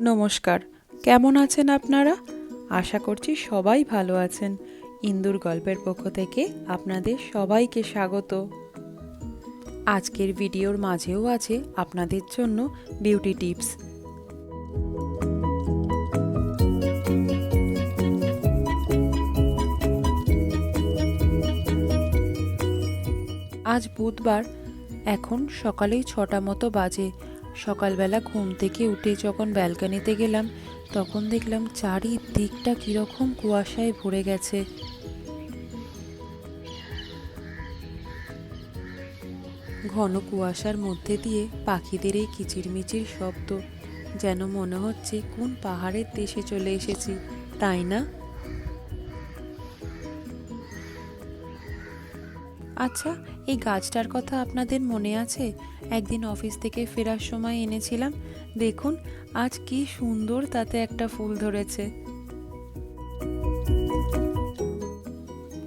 নমস্কার। কেমন আছেন আপনারা? আশা করছি সবাই ভালো আছেন। ইন্দুর গল্পের পক্ষ থেকে আপনাদের সবাইকে স্বাগত। আজকের ভিডিওর মাঝেও আছে আপনাদের জন্য বিউটি টিপস। আজ বুধবার, এখন সকালেই ছটা মতো বাজে। সকালবেলা ঘুম থেকে উঠে যখন ব্যালকানিতে গেলাম, তখন দেখলাম চারিদিকটা কীরকম কুয়াশায় ভরে গেছে। ঘন কুয়াশার মধ্যে দিয়ে পাখিদের এই কিচিরমিচির শব্দ যেন মনে হচ্ছে কোন পাহাড়ের দেশে চলে এসেছি, তাই না? আচ্ছা এই গাছটার কথা আপনাদের মনে আছে? একদিন অফিস থেকে ফেরার সময় এনেছিলাম। দেখুন, আজ কি সুন্দর তাতে একটা ফুল ধরেছে।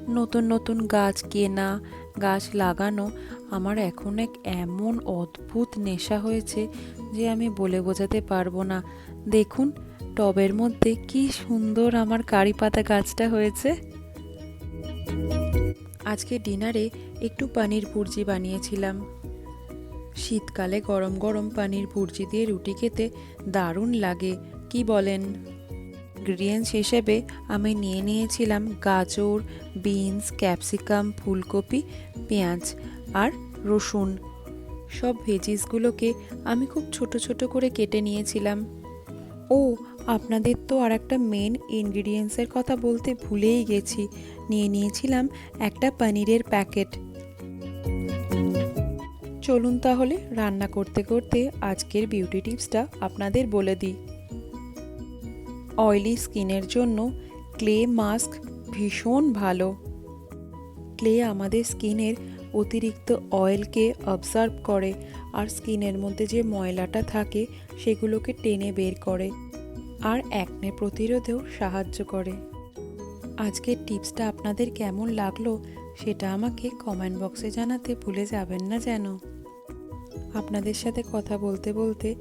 নতুন নতুন গাছ কেনা, গাছ লাগানো, আমার এখন এক এমন অদ্ভুত নেশা হয়েছে যে আমি বলে বোঝাতে পারব না। দেখুন, টবের মধ্যে কি সুন্দর আমার কারি পাতা গাছটা হয়েছে। আজকে ডিনারে একটু পানির ভুর্জি বানিয়েছিলাম। শীতকালে গরম গরম পানির ভুর্জি দিয়ে রুটি খেতে দারুণ লাগে, কি বলেন? ইনগ্রিডিয়েন্টস হিসেবে আমি নিয়ে নিয়েছিলাম গাজর, বিনস, ক্যাপসিকাম, ফুলকপি, পেঁয়াজ আর রসুন। সব ভেজিসগুলোকে আমি খুব ছোট ছোট করে কেটে নিয়েছিলাম। ও আপনাদের তো আর একটা মেন ইনগ্রিডিয়েন্টসের কথা বলতে ভুলেই গেছি। নিয়ে নিয়েছিলাম একটা পনিরের প্যাকেট চলুন তাহলে রান্না করতে করতে আজকের বিউটি টিপসটা আপনাদের বলে দিই। অয়েলি স্কিনের জন্য ক্লে মাস্ক ভীষণ ভালো। ক্লে আমাদের স্কিনের অতিরিক্ত অয়েলকে অবজার্ভ করে, আর স্কিনের মধ্যে যে ময়লাটা থাকে সেগুলোকে টেনে বের করে। আর অ্যাকনে প্রতিরোধেও সাহায্য করে। আজকের টিপসটা আপনাদের কেমন লাগল সেটা আমাকে কমেন্ট বক্সে জানাতে ভুলে যাবেন না যেন। আপনাদের সাথে কথা বলতে বলতে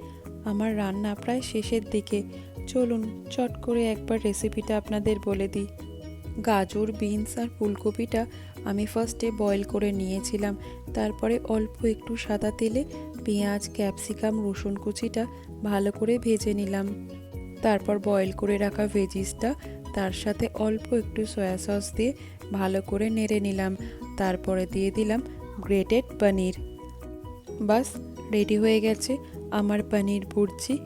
আমার রান্না প্রায় শেষের দিকে। চলুন চট করে একবার রেসিপিটা আপনাদের বলে দিই। গাজর বিনস আর ফুলকপিটা আমি ফার্স্টে বয়েল করে নিয়েছিলাম। তারপরে অল্প একটু সাদা তেলে পেঁয়াজ ক্যাপসিকাম রসুন কুচিটা ভালো করে ভেজে নিলাম। তারপর বয়েল করে রাখা ভেজিসটা তার সাথে অল্প একটু সয়া সস দিয়ে ভালো করে নেড়ে নিলাম। তারপরে দিয়ে দিলাম গ্রেটেড পনির বাস রেডি হয়ে গেছে আমার পনির ভুর্জি।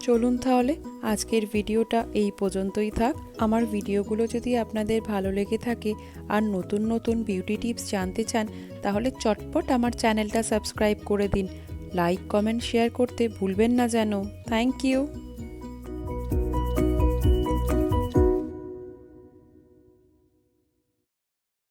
চলুন তাহলে আজকের ভিডিওটা এই পর্যন্তই থাক। আমার ভিডিওগুলো যদি আপনাদের ভালো লেগে থাকে আর নতুন নতুন বিউটি টিপস জানতে চান, তাহলে চটপট আমার চ্যানেলটা সাবস্ক্রাইব করে দিন। লাইক কমেন্ট শেয়ার করতে ভুলবেন না যেন। Thank you